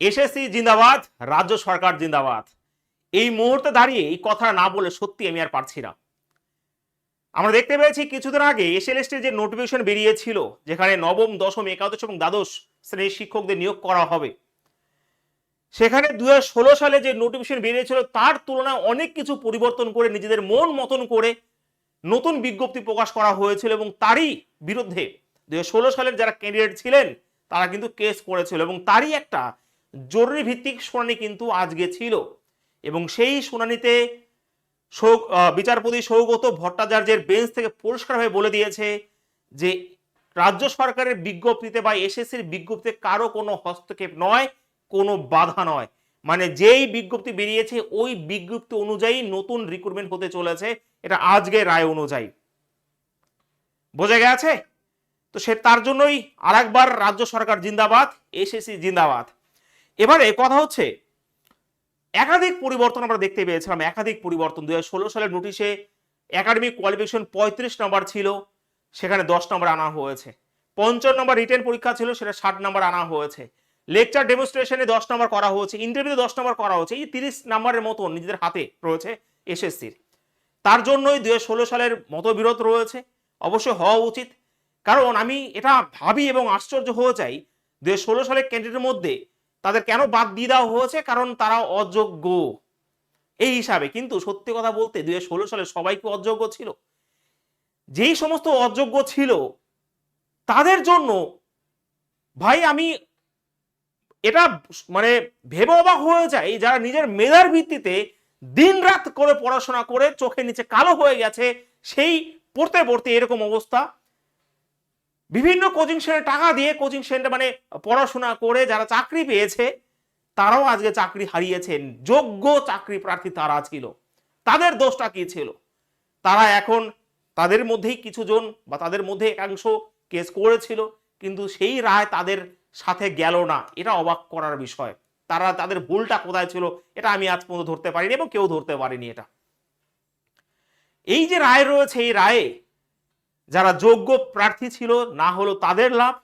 SSC জিন্দাবাদ, রাজ্য সরকার জিন্দাবাদ। এই মুহূর্তে দাঁড়িয়ে এই কথা না বলে সত্যি আমি আর পারছি না। আমরা দেখতে পেয়েছি কিছুদিন আগে এসএলএসটির যে নোটিফিকেশন বেরিয়েছিল, যেখানে নবম, দশম, একাদশ এবং দ্বাদশ শ্রেণির শিক্ষকদের নিয়োগ করা হবে। সেখানে দুহাজার ষোলো সালে যে নোটিফিকেশন বেরিয়েছিল, তার তুলনায় অনেক কিছু পরিবর্তন করে নিজেদের মন মতন করে নতুন বিজ্ঞপ্তি প্রকাশ করা হয়েছিল এবং তারই বিরুদ্ধে দুই হাজার ষোলো সালের যারা ক্যান্ডিডেট ছিলেন, তারা কিন্তু কেস করেছিল এবং তারই একটা জরুরি ভিত্তিক শুনানি কিন্তু আজকে ছিল। এবং সেই শুনানিতে সৌ- বিচারপতি সৌগত ভট্টাচার্যের বেঞ্চ থেকে পরিষ্কারভাবে বলে দিয়েছে যে, রাজ্য সরকারের বিজ্ঞপ্তিতে বা এসএসসির বিজ্ঞপ্তিতে কারও কোনো হস্তক্ষেপ নয়, কোনো বাধা নয়। মানে যেই বিজ্ঞপ্তি বেরিয়েছে, ওই বিজ্ঞপ্তি অনুযায়ী নতুন রিক্রুটমেন্ট হতে চলেছে, এটা আজকে রায় অনুযায়ী। বোঝা গেছে? তো সে, তার জন্যই আরেকবার রাজ্য সরকার জিন্দাবাদ, এসএসসি জিন্দাবাদ। এবারে কথা হচ্ছে, একাধিক পরিবর্তন আমরা দেখতে পেয়েছিলাম, একাধিক পরিবর্তন। দুই হাজার ষোলো সালের নোটিশে একাডেমিক কোয়ালিফিকেশন পঁয়ত্রিশ নম্বর ছিল, সেখানে দশ নম্বর আনা হয়েছে। পঞ্চান্ন নম্বর রিটেন পরীক্ষা ছিল, সেটা ষাট নম্বর আনা হয়েছে। লেকচার ডেমনস্ট্রেশনে দশ নম্বর করা হয়েছে, ইন্টারভিউতে দশ নম্বর করা হয়েছে, এই তিরিশ নম্বরের মতো নিজেদের হাতে রয়েছে এসএসসির। তার জন্যই দুই হাজার ষোলো সালের মতো মতবিরোধ রয়েছে অবশ্যই হওয়া উচিত। কারণ আমি এটা ভাবি এবং আশ্চর্য হয়ে যাই দুই হাজার ষোলো সালের ক্যান্ডিডেটের মধ্যে তাদের কেন বাদ দিয়ে দেওয়া হয়েছে? কারণ তারা অযোগ্য। এই হিসাবে কিন্তু সত্যি কথা বলতে দুই হাজার ষোলো সালে সবাই কি অযোগ্য ছিল? যেই সমস্ত অযোগ্য ছিল, তাদের জন্য ভাই আমি এটা মানে ভেবে অবাক হয়ে যায় যারা নিজের মেধার ভিত্তিতে দিন রাত করে পড়াশোনা করে চোখের নিচে কালো হয়ে গেছে, সেই পড়তে পড়তে এরকম অবস্থা বিভিন্ন কোচিং সেন্টারে টাকা দিয়ে কোচিং সেন্টার মানে পড়াশোনা করে যারা চাকরি পেয়েছে, তারাও আজকে চাকরি হারিয়েছেন যোগ্য চাকরি প্রার্থী তারা ছিল। তাদের দোষটা কি ছিল? তারা এখন তাদের মধ্যেই কিছু জন বা তাদের মধ্যে একাংশ কেস করেছিল, কিন্তু সেই রায় তাদের সাথে গেল না। এটা অবাক করার বিষয়। তারা তাদের ভুলটা কোথায় ছিল, এটা আমি আজ পর্যন্ত ধরতে পারিনি এবং কেউ ধরতে পারিনি এটা। এই যে রায় রয়েছে, এই রায়ে যারা যোগ্য প্রার্থী ছিল, না হলো তাদের লাভ।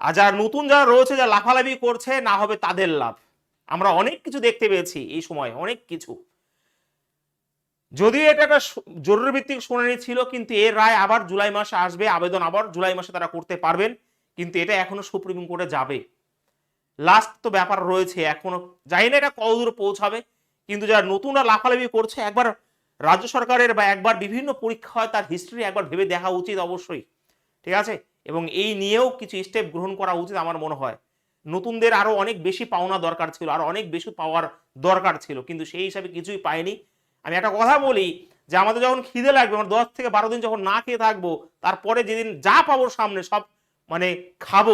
আর যারা নতুন যারা রয়েছে, যারা লাফালাফি করছে, না হবে তাদের লাভ। আমরা অনেক কিছু দেখতে পেয়েছি এই সময়, অনেক কিছু। যদিও এটা একটা জরুরি ভিত্তিক শুনানি ছিল, কিন্তু এর রায় আবার জুলাই মাসে আসবে, আবেদন আবার জুলাই মাসে তারা করতে পারবেন, কিন্তু এটা এখনও সুপ্রিম কোর্টে যাবে। লাস্ট তো ব্যাপার রয়েছে, এখনও জানি না এটা কতদূর পৌঁছাবে, কিন্তু যারা নতুনরা লাফালাফি করছে, একবার রাজ্য সরকারের বা একবার বিভিন্ন পরীক্ষা হয়, তার হিস্ট্রি একবার ভেবে দেখা উচিত অবশ্যই। ঠিক আছে? এবং এই নিয়েও কিছু স্টেপ গ্রহণ করা উচিত আমার মনে হয়। নতুনদের আরও অনেক বেশি পাওনা দরকার ছিল, আর অনেক বেশি পাওয়ার দরকার ছিল, কিন্তু সেই হিসাবে কিছুই পায়নি আমি একটা কথা বলি যে, আমাদের যখন খিদে লাগবে, আমার দশ থেকে বারো দিন যখন না খেয়ে থাকব, তারপরে যেদিন যা পাবো সামনে সব মানে খাব,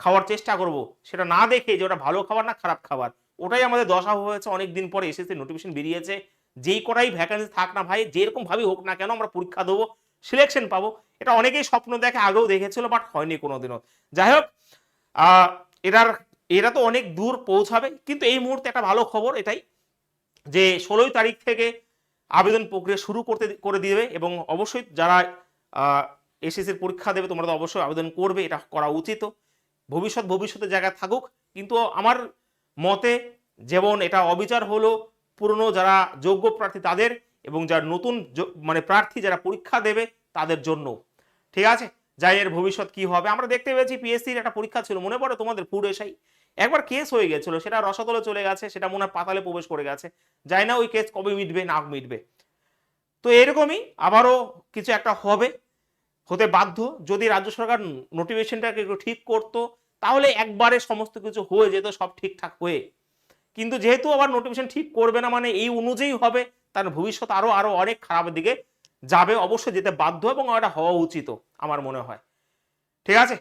খাওয়ার চেষ্টা করব, সেটা না দেখে যে ওটা ভালো খাবার না খারাপ খাবার, ওটাই আমাদের দশা হয়েছে অনেক দিন পরে এসেছে নোটিফিকেশন বেরিয়েছে। যেই কটাই ভ্যাকান্সি থাক না ভাই, যেরকম ভাবে হোক না কেন আমরা পরীক্ষা দেবো সিলেকশন পাবো। এটা অনেকেই স্বপ্ন দেখে, আগেও দেখেছিল বাট হয়নি কোনোদিনও। যাই হোক এটার, এরা তো অনেক দূর পৌঁছাবে, কিন্তু এই মুহূর্তে একটা ভালো খবর এটাই, যে ষোলোই তারিখ থেকে আবেদন প্রক্রিয়া শুরু করতে করে দিবে এবং অবশ্যই যারা এসএসসির পরীক্ষা দেবে, তোমরা তো অবশ্যই আবেদন করবে, এটা করা উচিত। ভবিষ্যৎ ভবিষ্যতের জায়গায় থাকুক, কিন্তু আমার মতে যেমন এটা অবিচার হলো পুরনো যারা যোগ্য প্রার্থী তাদের এবং যারা নতুন মানে প্রার্থী যারা পরীক্ষা দেবে তাদের জন্য। ঠিক আছে? যাই এর ভবিষ্যৎ কি হবে? আমরা দেখতে পেয়েছি পিএসসির একটা পরীক্ষা ছিল, মনে পড়ে তোমাদের? ফুড এসাই একবার কেস হয়ে গেছিল, সেটা রসাতলে চলে গেছে, সেটা মনে পাতালে প্রবেশ করে গেছে। যাই না, ওই কেস কবে মিটবে, না মিটবে। তো এরকমই আবারও কিছু একটা হবে। হতে বাধ্য, যদি রাজ্য সরকার নোটিফিকেশনটাকে একটু ঠিক করতো, তাহলে একবারে সমস্ত কিছু হয়ে যেত, সব ঠিকঠাক হয়ে। কিন্তু যেহেতু আবার নোটিফিকেশন ঠিক করবে না মানে এই অনুযায়ী হবে, তার ভবিষ্যৎ আরও আরও অনেক খারাপের দিকে যাবে, অবশ্যই যেতে বাধ্য এবং এটা হওয়া উচিত আমার মনে হয়। ঠিক আছে?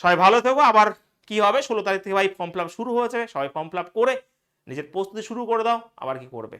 সবাই ভালো থেকো। আবার কি হবে? ষোলো তারিখ থেকে ভাই ফর্ম ফিল শুরু হয়েছে। সবাই ফর্ম ফিল করে নিজের প্রস্তুতি শুরু করে দাও। আবার কি করবে?